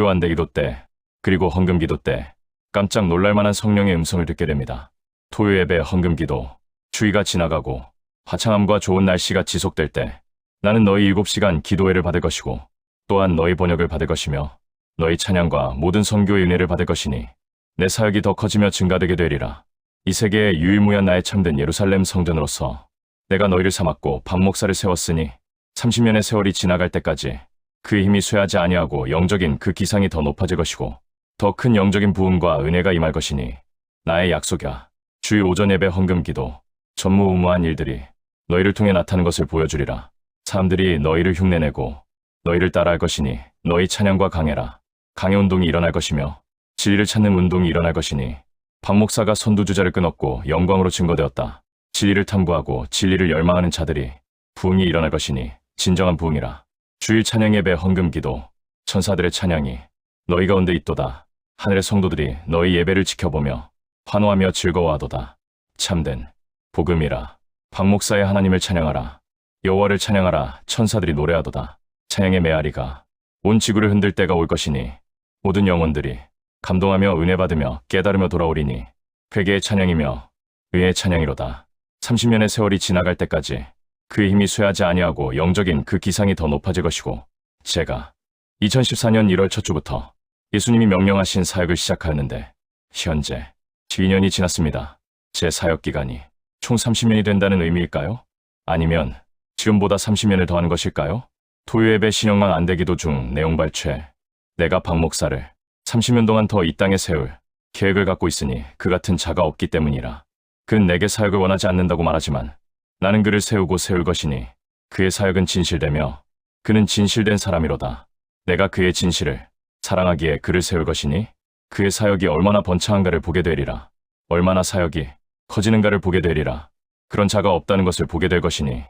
요한대기도 때, 그리고 헌금기도 때 깜짝 놀랄만한 성령의 음성을 듣게 됩니다. 토요 예배 헌금기도, 주의가 지나가고 화창함과 좋은 날씨가 지속될 때 나는 너희 일곱 시간 기도회를 받을 것이고 또한 너희 번역을 받을 것이며 너희 찬양과 모든 선교의 은혜를 받을 것이니 내 사역이 더 커지며 증가되게 되리라. 이 세계의 유일무이한 나의 참된 예루살렘 성전으로서 내가 너희를 삼았고 반목사를 세웠으니 30년의 세월이 지나갈 때까지 그의 힘이 쇠하지 아니하고 영적인 그 기상이 더 높아질 것이고 더 큰 영적인 부흥과 은혜가 임할 것이니 나의 약속이야. 주일 오전 예배 헌금 기도 전무후무한 일들이 너희를 통해 나타나는 것을 보여주리라. 사람들이 너희를 흉내내고 너희를 따라할 것이니 너희 찬양과 강해라. 강해 운동이 일어날 것이며 진리를 찾는 운동이 일어날 것이니 박 목사가 선두주자를 끊었고 영광으로 증거되었다. 진리를 탐구하고 진리를 열망하는 자들이 부흥이 일어날 것이니 진정한 부흥이라. 주일 찬양 예배 헌금 기도 천사들의 찬양이 너희 가운데 있도다. 하늘의 성도들이 너희 예배를 지켜보며 환호하며 즐거워하도다. 참된 복음이라. 박 목사의 하나님을 찬양하라. 여호와를 찬양하라. 천사들이 노래하도다. 찬양의 메아리가 온 지구를 흔들 때가 올 것이니 모든 영혼들이 감동하며 은혜 받으며 깨달으며 돌아오리니 회개의 찬양이며 의의 찬양이로다. 30년의 세월이 지나갈 때까지 그의 힘이 쇠하지 아니하고 영적인 그 기상이 더 높아질 것이고 제가 2014년 1월 첫 주부터 예수님이 명령하신 사역을 시작하였는데 현재 2년이 지났습니다. 제 사역 기간이 총 30년이 된다는 의미일까요? 아니면 지금보다 30년을 더하는 것일까요? 토요예배 신영망 안대기도 중 내용 발췌 내가 박 목사를 30년 동안 더 이 땅에 세울 계획을 갖고 있으니 그 같은 자가 없기 때문이라. 그는 내게 사역을 원하지 않는다고 말하지만 나는 그를 세우고 세울 것이니 그의 사역은 진실되며 그는 진실된 사람이로다. 내가 그의 진실을 사랑하기에 그를 세울 것이니 그의 사역이 얼마나 번창한가를 보게 되리라. 얼마나 사역이 커지는가를 보게 되리라. 그런 자가 없다는 것을 보게 될 것이니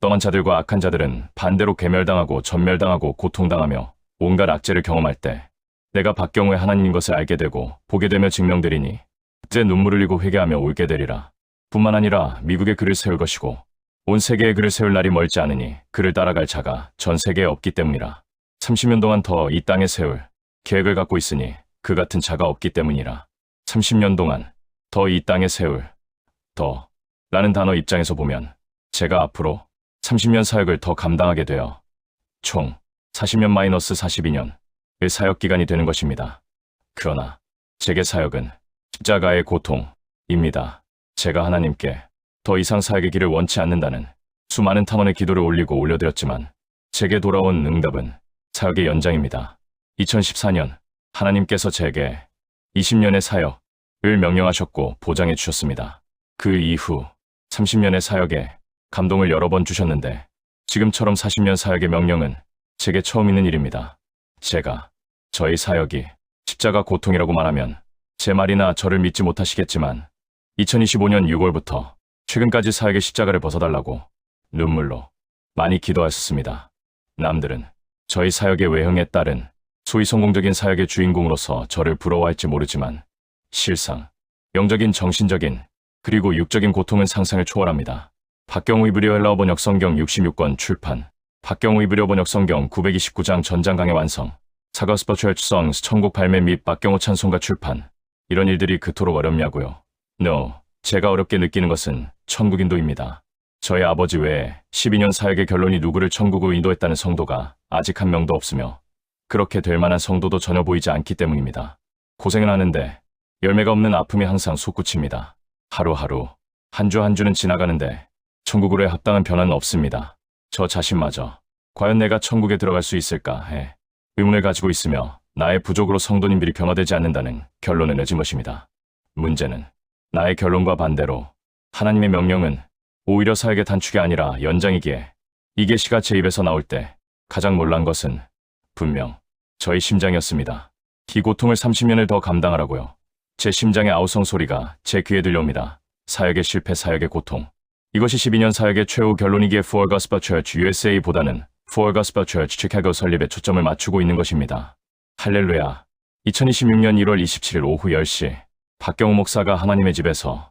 떠난 자들과 악한 자들은 반대로 괴멸당하고 전멸당하고 고통당하며 온갖 악재를 경험할 때 내가 박경우의 하나님인 것을 알게 되고 보게 되며 증명되리니 그때 눈물을 흘리고 회개하며 울게 되리라. 뿐만 아니라 미국에 그를 세울 것이고 온 세계에 그를 세울 날이 멀지 않으니 그를 따라갈 자가 전 세계에 없기 때문이라. 30년 동안 더 이 땅에 세울 계획을 갖고 있으니 그 같은 자가 없기 때문이라. 30년 동안 더 이 땅에 세울 더 라는 단어 입장에서 보면 제가 앞으로 30년 사역을 더 감당하게 되어 총 40년 마이너스 42년 의 사역 기간이 되는 것입니다. 그러나 제게 사역은 십자가의 고통입니다. 제가 하나님께 더 이상 사역의 길을 원치 않는다는 수많은 탐원의 기도를 올리고 올려드렸지만 제게 돌아온 응답은 사역의 연장입니다. 2014년 하나님께서 제게 20년의 사역을 명령하셨고 보장해 주셨습니다. 그 이후 30년의 사역에 감동을 여러 번 주셨는데 지금처럼 40년 사역의 명령은 제게 처음 있는 일입니다. 제가 저희 사역이 십자가 고통이라고 말하면 제 말이나 저를 믿지 못하시겠지만 2025년 6월부터 최근까지 사역의 십자가를 벗어달라고 눈물로 많이 기도하셨습니다. 남들은 저희 사역의 외형에 따른 소위 성공적인 사역의 주인공으로서 저를 부러워할지 모르지만 실상 영적인 정신적인 그리고 육적인 고통은 상상을 초월합니다. 박경우 이브리어 헬라어 번역 성경 66권 출판 박경우 이브리어 번역 성경 929장 전장 강의 완성 사가스퍼 철songs 천국 발매 및 박경호 찬송가 출판 이런 일들이 그토록 어렵냐고요. No, 제가 어렵게 느끼는 것은 천국인도입니다. 저희 아버지 외에 12년 사역의 결론이 누구를 천국으로 인도했다는 성도가 아직 한 명도 없으며 그렇게 될 만한 성도도 전혀 보이지 않기 때문입니다. 고생은 하는데 열매가 없는 아픔이 항상 솟구칩니다. 하루하루 한 주한 주는 지나가는데 천국으로의 합당한 변화는 없습니다. 저 자신마저 과연 내가 천국에 들어갈 수 있을까 해 의문을 가지고 있으며 나의 부족으로 성도님들이 변화되지 않는다는 결론을 내진 것입니다. 문제는 나의 결론과 반대로 하나님의 명령은 오히려 사역의 단축이 아니라 연장이기에 이 계시가 제 입에서 나올 때 가장 놀란 것은 분명 저희 심장이었습니다. 이 고통을 30년을 더 감당하라고요. 제 심장의 아우성 소리가 제 귀에 들려옵니다. 사역의 실패, 사역의 고통. 이것이 12년 사역의 최후 결론이기에 For Gospel Church USA보다는 For Gospel Church 치카고 설립에 초점을 맞추고 있는 것입니다. 할렐루야. 2026년 1월 27일 오후 10시 박경우 목사가 하나님의 집에서